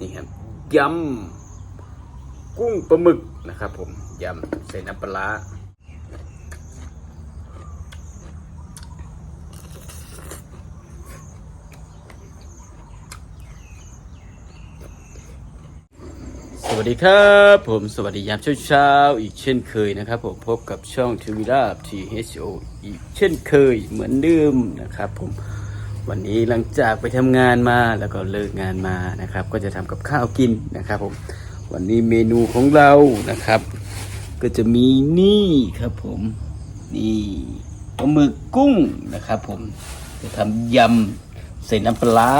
นี่ครับยำกุ้งปลาหมึกนะครับ ผมยำใส่น้ำปลาสวัสดีครับ ผมสวัสดียามเช้าๆอีกเช่นเคยนะครับ ผมพบกับช่องทีวีราบ THO อีกเช่นเคยเหมือนเดิมนะครับผม วันนี้หลังจากไปทำงานมาแล้วก็เลิกงานมานะครับ ก็จะทำกับข้าวกินนะครับผมวันนี้เมนูของเรานะครับ ก็จะมีนี่ครับผมนี่ปลาหมึกกุ้งนะครับ ผมจะทำยำใส่น้ำปลาร้า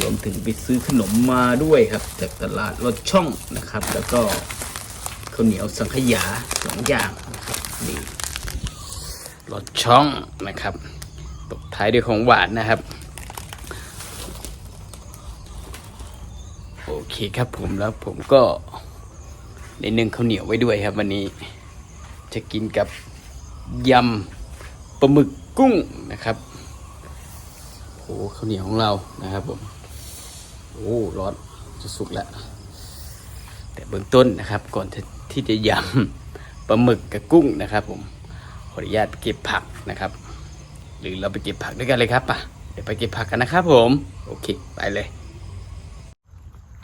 รวมถึงไปซื้อขนมมาด้วยครับ จากตลาดรถช่องนะครับ แล้วก็ข้าวเหนียวสังขยาสองอย่างนะครับนี่รถช่องนะครับตบท้ายด้วยของหวานนะครับ โอ เคครับผมแล้วผมก็ในนึ่งข้าวเหนียวไว้ด้วยครับ วันนี้จะกินกับยำปลาหมึกกุ้งนะครับโอ้ข้าวเหนียวของเรานะครับผมโอ้ร้อนจะสุกแล้ว แต่เบื้องต้นนะครับ ก่อนที่จะยำปลาหมึกกับกุ้งนะครับผมขออนุญาตเก็บผักนะครับ หรือเราไปเก็บผักด้วยกันเลยครับป่ะเดี๋ยวไปเก็บผักกันนะครับผม โอเค ไปเลย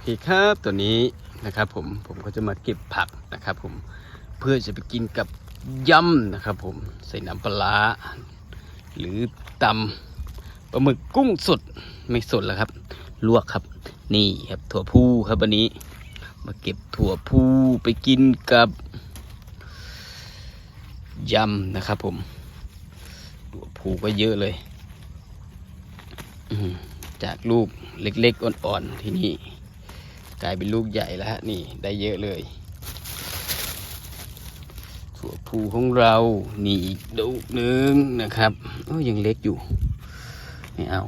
โอเครับตัวนี้นะครับผมผมก็จะมาเก็บผักนะครับ ผมเพื่อจะไปกินกับยำนะครับ ผมใส่น้ำปลาหรือตำปลาหมึกกุ้งสดไม่สดแล้วครับ ลวกครับ นี่ครับถั่วพูครับวันนี้ มาเก็บถั่วพูไปกินกับยำนะครับผมถั่วพูก็เยอะเลยจากลูกเล็กๆอ่อนๆที่นี่ กลายเป็นลูกใหญ่แล้วฮะ นี่ได้เยอะเลยถั่วพูของเรานี่อีกลูกหนึ่งนะครับโอ้ยังเล็กอยู่ ไม่เอา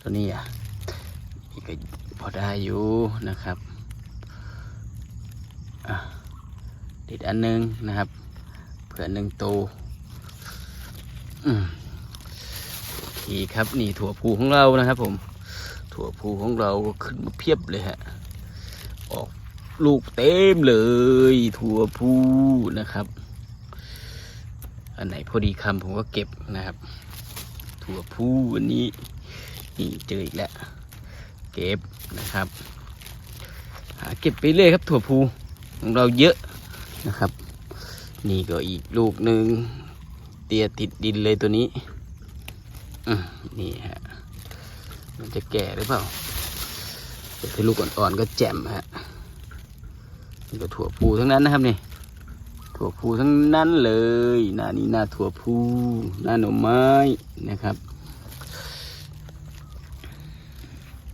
ตัวนี้อะอีกพอได้อยู่นะครับอะติดอันหนึงนะครับ เผื่อหนึ่งโตอืมโอเคครับนี่ถั่วพูของเรานะครับผม ถั่วพูของเราก็ขึ้นมาเพียบเลยฮะ ออกลูกเต็มเลย ถั่วพูนะครับ อันไหนพอดีคำผมก็เก็บนะครับ ถั่วพูอันนี้นี่เจออีกแล้ว เก็บนะครับหาเก็บไปเรื่อยครับ ถั่วพูของเราเยอะนะครับ นี่ก็อีกลูกหนึ่งเตียติดดินเลยตัวนี้อืมนี่ฮะมันจะแก่หรือเปล่า แต่ถ้ลูกอ่อนๆก็แจ่มฮะนี่ก็ถั่วพูทั้งนั้นนะครับนี่ถั่วพูทั้งนั้นเลยหน้านี้หน้าถั่วพูหน้าหน่อไม้นะครับ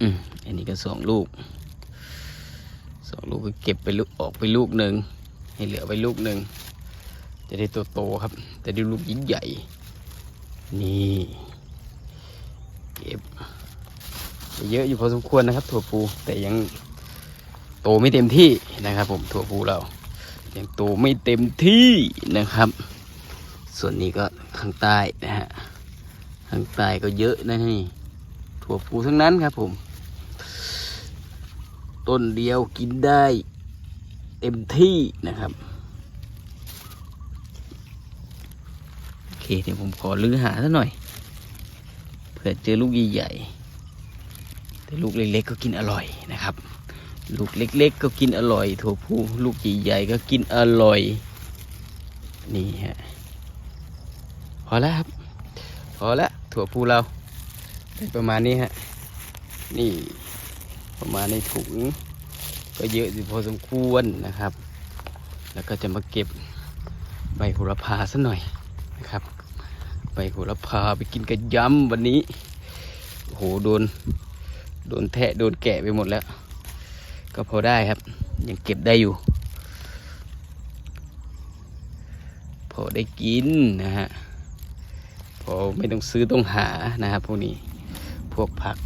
อืมอันนี้ก็สองลูกสองลูกก็เก็บไปลูกออกไปลูกหนึ่งให้เหลือไปลูกหนึ่งจะได้โตๆครับจะได้ลูกยิ่งใหญ่นี่เก็บ เยอะอยู่พอสมควรนะครับ ถั่วพูแต่ยังโตไม่เต็มที่นะครับ ผมถั่วพูเรายังโตไม่เต็มที่นะครับ ส่วนนี้ก็ข้างใต้นะฮะข้างใต้ก็เยอะนะนี่ถั่วพูทั้งนั้นครับผม ต้นเดียวกินได้ เต็มที่นะครับโอเคเดี๋ยวผมขอลื้อหาซะหน่อยเผื่อเจอลูกใหญ่ๆ แต่ลูกเล็กๆก็กินอร่อยนะครับ ลูกเล็กๆก็กินอร่อยถั่วพูลูกใหญ่ๆก็กินอร่อย นี่ฮะพอแล้วครับ พอแล้วถั่วพูเราได้ประมาณนี้ฮะนี่ประมาณในถุงก็เยอะอยู่พอสมควรนะครับ แล้วก็จะมาเก็บใบโหระพาสัหน่อยนะครับใบโหระพาไปกินกับยำวันนี้โหโดน โดนแทะโดนแกะไปหมดแล้ว ก็พอได้ครับ ยังเก็บได้อยู่ พอได้กินนะฮะ พอไม่ต้องซื้อต้องหานะครับพวกนี้พวกผัก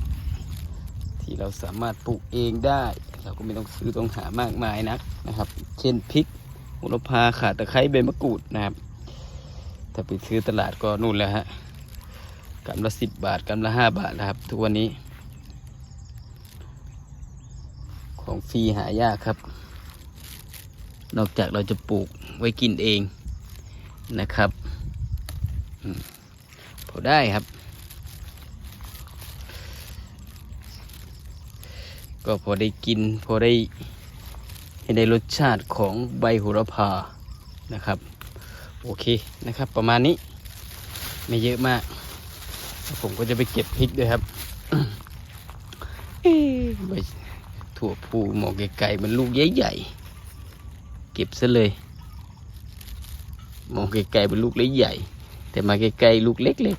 ที่เราสามารถปลูกเองได้ เราก็ไม่ต้องซื้อต้องหามากมายนักนะครับ เช่นพริกโหระพาข่าตะไคร้ใบมะกรูดนะครับ ถ้าไปซื้อตลาดก็นู่นแล้วฮะกำละสิบบาทกำละห้าบาทนะครับ ทุกวันนี้ ของฟรีหายากครับ นอกจากเราจะปลูกไว้กินเองนะครับพอได้ครับ ก็พอได้กิน พอได้เห็นในรสชาติของใบโหระพานะครับ โอเคนะครับ ประมาณนี้ไม่เยอะมาก ผมก็จะไปเก็บพริกด้วยครับเอ๊ะใบ ถั่วพูมองไกลๆมันลูกใหญ่ๆเก็บซะเลยมองไกลๆเป็นลูกเล็กใหญ่ แต่มาไกลๆลูกเล็ก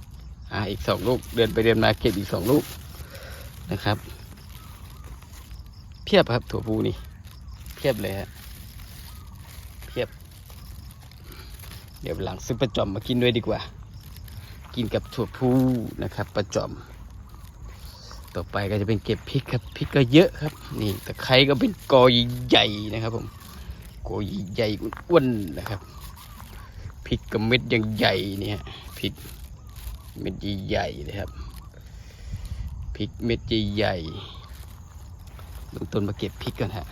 ๆอ่าอีกสองลูกเดินไปเดินมาเก็บอีกสองลูกนะครับ เพียบครับถั่วพูนี่ เพียบเลยฮะเพียบ เดี๋ยวหลังซื้อประจอมมากินด้วยดีกว่า กินกับถั่วพูนะครับ ประจอม ต่อไปก็จะเป็นเก็บพริกครับพริกก็เยอะครับ นี่ตะไคร้ก็เป็นกอใหญ่นะครับ ผมกอใหญ่ๆอ้วนนะครับพริกกับเม็ดยังใหญ่เนี่ยพริกเม็ดใหญ่เลยครับพริกเม็ดใหญ่ๆเบื้องต้นมาเก็บพริกก่อนฮะ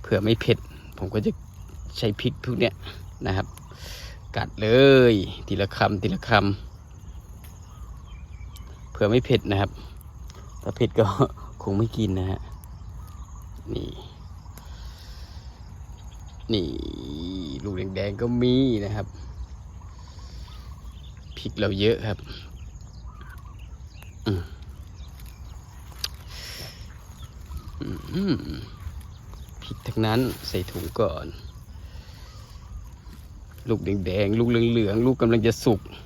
เผื่อไม่เผ็ด ผมก็จะใช้พริกพวกเนี้ยนะครับ กัดเลย ทีละคำทีละคำ ผื่อไม่เผ็ดนะครับ ถ้าเผ็ดก็คงไม่กินนะฮะ นี่ นี่ลูกแดงๆก็มีนะครับ พริกเราเยอะครับอืมอืมพริกทั้งนั้นใส่ถุงก่อน ลูกแดงๆ ลูกเหลืองๆ ลูกกำลังจะสุก อืม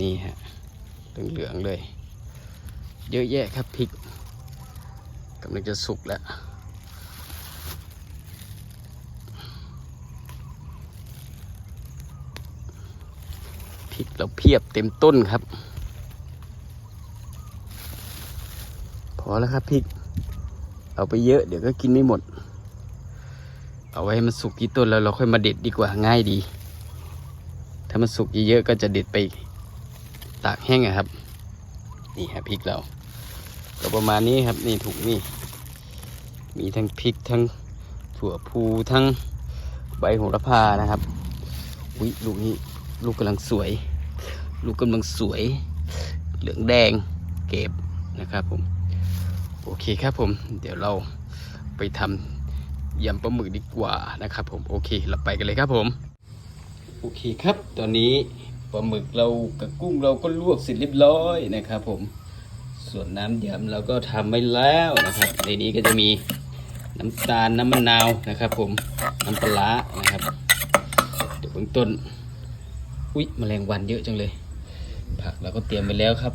นี่ฮะเหลืองๆเลย เยอะแยะครับพริกกำลังจะสุกแล้วพริกเราเพียบเต็มต้นครับ พอแล้วครับพริก เอาไปเยอะเดี๋ยวก็กินไม่หมด เอาไว้ให้มันสุกที่ต้นแล้วเราค่อยมาเด็ดดีกว่าง่ายดี ถ้ามันสุกเยอะๆก็จะเด็ดไปตากแห้งอะครับ นี่ครับพริกเราก็ประมาณนี้ครับนี่ถุงนี่มีทั้งพริกทั้งถั่วพูทั้งใบโหระพานะครับอุ้ยลูกนี้ลูกกำลังสวย ลูกกำลังสวย เหลืองแดงเก็บนะครับผมโอเคครับผม เดี๋ยวเราไปทำยำปลาหมึกดีกว่านะครับผมโอเคเราไปกันเลยครับผม โอเคครับ ตอนนี้ปลาหมึกเรากับกุ้งเราก็ลวกเสร็จเรียบร้อยนะครับ ผม ส่วนน้ำยำเราก็ทำไว้แล้วนะครับ ในนี้ก็จะมีน้ำตาลน้ำมะนาวนะครับ ผมน้ำปลานะครับเดี๋ยวเบื้องต้นอุ๊ยแมลงวันเยอะจังเลย ผักเราก็เตรียมไว้แล้วครับ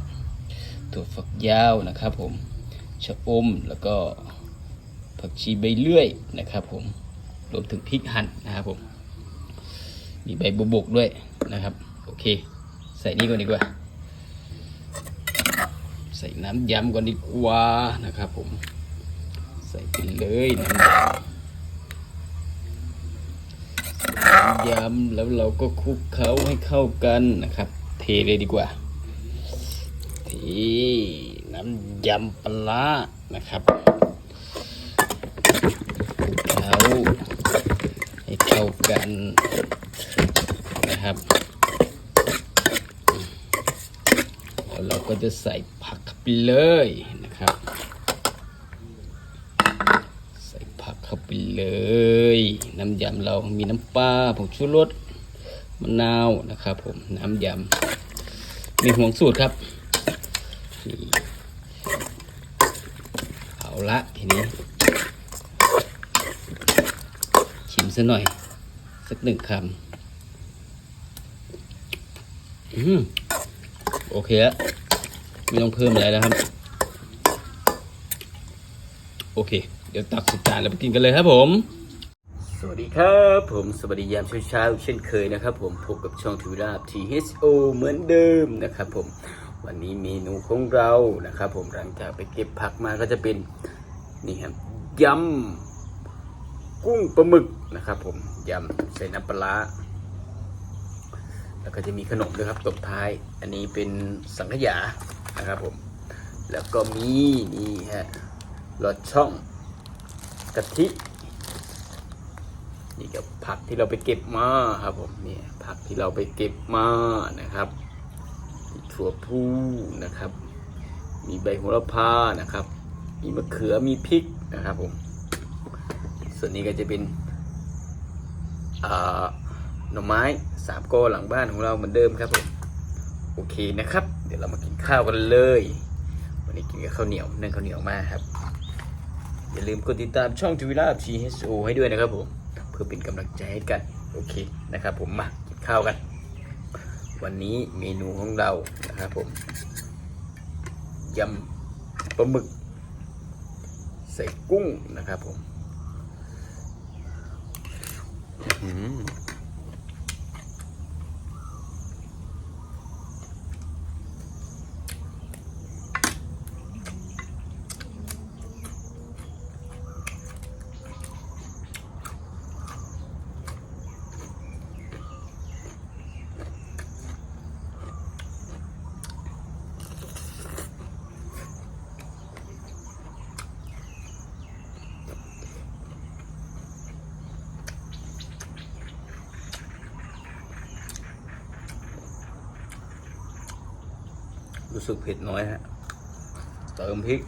ถั่วฝักยาวนะครับ ผมชะอมแล้วก็ผักชีใบเลื่อยนะครับ ผมรวมถึงพริกหั่นนะครับผม มีใบบุบกด้วยนะครับ โอเค ใส่นี่ก่อนดีกว่า ใส่น้ำยำก่อนดีกว่านะครับผม ใส่ไปเลยน้ำยำำยำแล้วเราก็คลุกเคล้าให้เข้ากันนะครับ เทเลยดีกว่าเทน้ำยำปลานะครับคลุกเคล้าให้เข้ากันนะครับ แล้วเรา ก็จะใส่ผักเข้าไปเลยนะครับ ใส่ผักเข้าไปเลย น้ำยำเรามีน้ำปลาผงชูรสมะนาวนะครับ ผมน้ำยำมีห่วงสูตรครับเอาละทีนี้ ชิมซะหน่อย สักหนึ่งคำ อืม โอเคแล้ว ไม่ต้องเพิ่มอะไรแล้วครับ โอเค เดี๋ยวตักใส่จานแล้วไปกินกันเลยครับผม สวัสดีครับ ผมสวัสดียามเช้าๆเช่นเคยนะครับ ผมพบกับช่องทูราบ THO เหมือนเดิมนะครับผมวันนี้เมนูของเรานะครับผมหลังจากไปเก็บผักมาก็จะเป็นนี่ครับยำกุ้งปลาหมึกนะครับผมยำใส่น้ำปลาร้าแล้วก็จะมีขนมด้วยครับตบท้าย อันนี้เป็นสังขยา นะครับผม แล้วก็มีนี่ฮะลอดช่องกะทิ นี่กับผักที่เราไปเก็บมาครับผมนี่ผักที่เราไปเก็บมานะครับมีถั่วพูนะครับ มีใบโหระพานะครับ มีมะเขือมีพริกนะครับผม ส่วนนี้ก็จะเป็นหน่อไม้สามกอหลังบ้านของเราเหมือนเดิมครับผม โอเคนะครับ เดี๋ยวเรามากินข้าวกันเลย วันนี้กินกับข้าวเหนียวนึ่งข้าวเหนียวมาครับ อย่าลืมกดติดตามช่องทวิลาทีเอสโอให้ด้วยนะครับผม เพื่อเป็นกำลังใจให้กัน โอเคนะครับผมมากินข้าวกัน วันนี้เมนูของเรานะครับผมยำปลาหมึก ใส่กุ้งนะครับผม อื้อ รู้สึกเผ็ดน้อยฮะ เติมพริก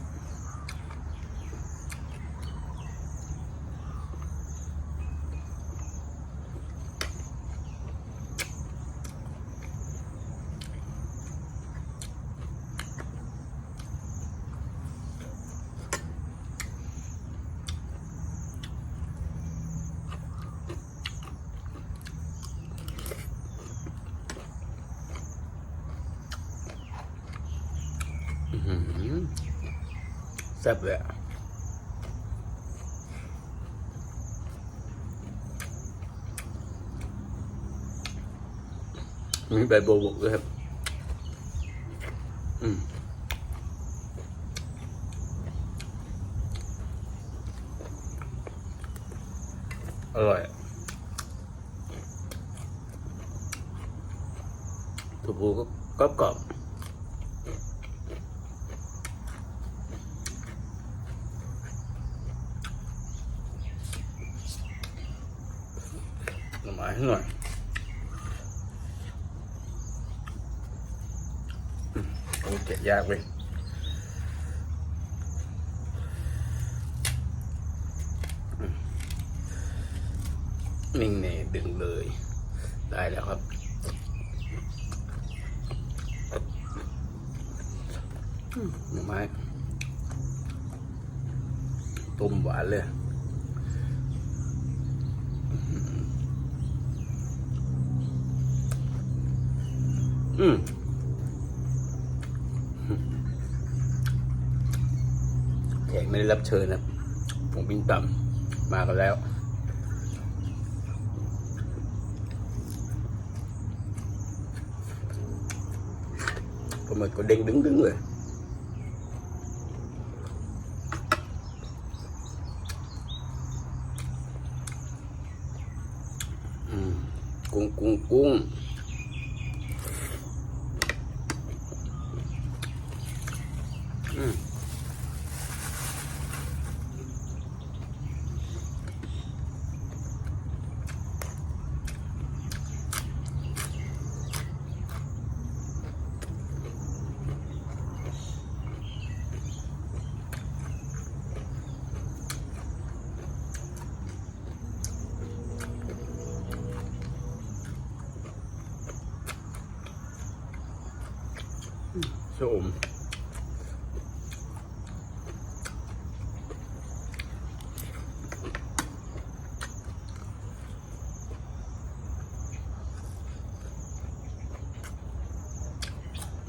อื้อหือ แซ่บเลยอะมีใบบัวบกด้วยครับ อืมอร่อยอะถั่วพูก็กรอบกรอบๆ ห น่อไม้ให้หน่อยโอ้แกะยากเว้ยมนิ่งเน่ดึงเลย ได้แล้วครับหน่อไม้ ต้มหวานเลย อืมแขกไม่ได้รับเชิญนะผมบินต่ำมากันแล้วปลาหมึกก็เด้งดึงดึงเลย อืมกุ้งกุ้งกุ้ง อืม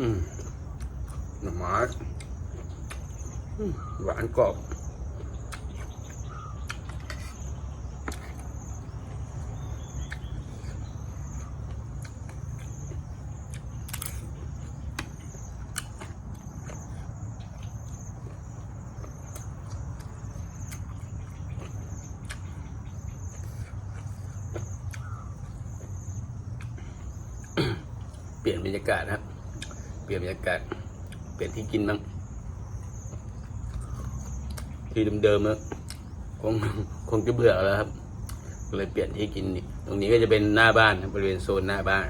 อืมหน่อไม้หวานกรอบเปลี่ยนบรรยากาศนะครับ ปลี่ยนที่กินบ้างที่เดิมๆอะคงคงจะเบื่อแล้วครับเลยเปลี่ยนที่กินนี่ตรงนี้ก็จะเป็นหน้าบ้านบริเวณโซนหน้าบ้าน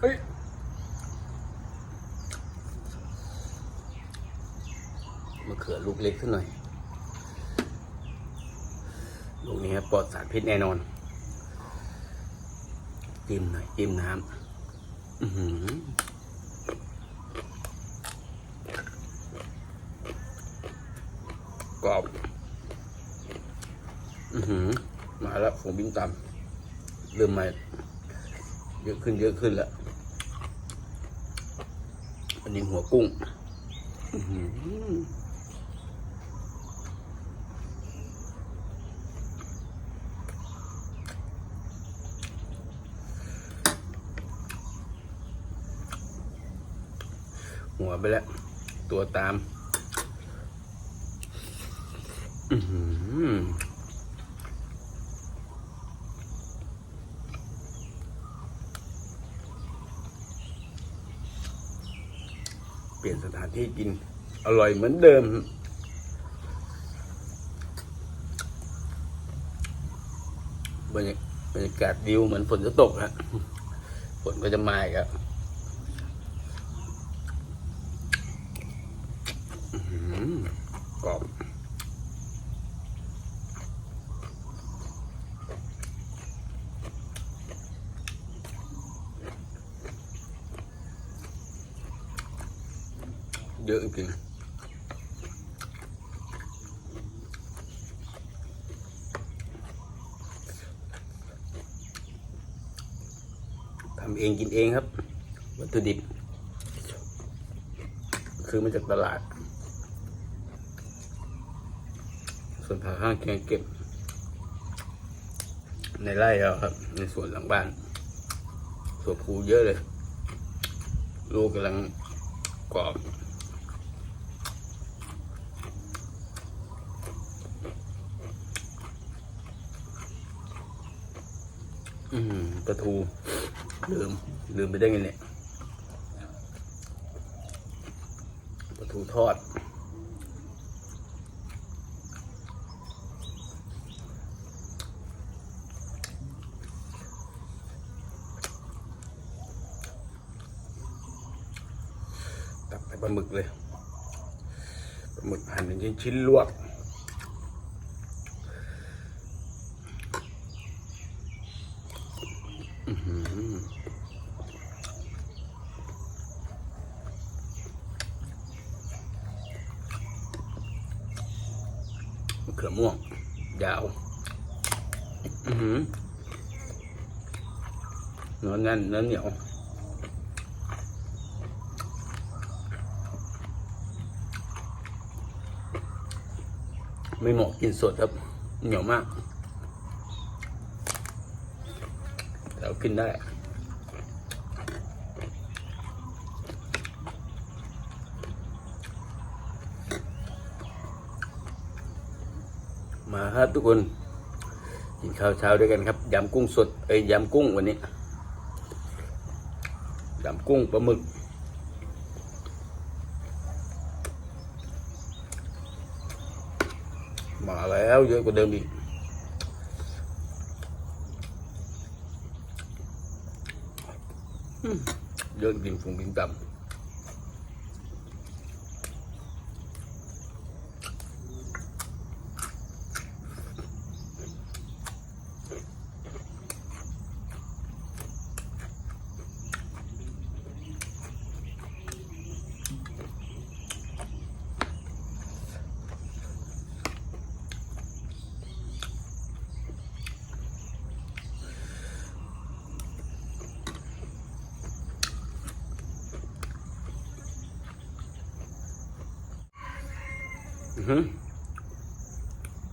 เฮ้ย มะเขือลูกเล็กขึ้นหน่อย ลูกนี้ครับปลอดสาร พิษแน่นอน จิ้มหน่อยจิ้มน้ำอือหือกรอบอือหือ มาแล้วผงบินตำเริ่มมาเยอะขึ้นเยอะขึ้นแล้ว อันนี้หัวกุ้ง อือหือ ไปแล้ว ตัวตามเปลี่ยนสถานที่กิน อร่อยเหมือนเดิมบรรยากาศวิวเหมือนฝนจะตกฮะฝนก็จะมาอีกครับ อืมกรอบ เยอะจริงทำเองกินเองครับ วัตถุดิบคือมาจากตลาด ส่วนผักข้างแกงเก็บ ในไร่เราครับ ในสวนหลังบ้านสวนภูเยอะเลย ลูกกำลังกรอบ อืมปลาทูลืม ลืมไปได้ไงเนี่ยปลาทูทอด ตักใส่ปลาหมึกเลยปลาหมึกหั่นเป็นชิ้นชิ้นๆลวก อื้อหือมะเขือม่วงยาวอือหือเนื้อแน่นเนื้อเหนียวไม่เหมาะกินสดครับ เหนียวมากแล้วกินได้ มาครับทุกคนกินข้าวเช้าด้วยกันครับยำกุ้งสดเอ้ยยำกุ้งวันนี้ยำกุ้งปลาหมึกมาแล้วเยอะกว่าเดิมอีกเยอะจริงฝูงบินต่ำ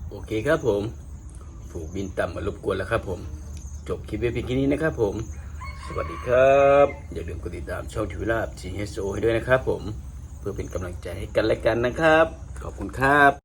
โอเคครับผม ผูกบินต่ำมารบกวนแล้วครับผม จบคลิปไว้เพียงแค่นี้นะครับผม สวัสดีครับ อย่าลืมกดติดตามช่องทิวลาบ GSO ให้ด้วยนะครับผม เพื่อเป็นกำลังใจให้กันและกันนะครับ ขอบคุณครับ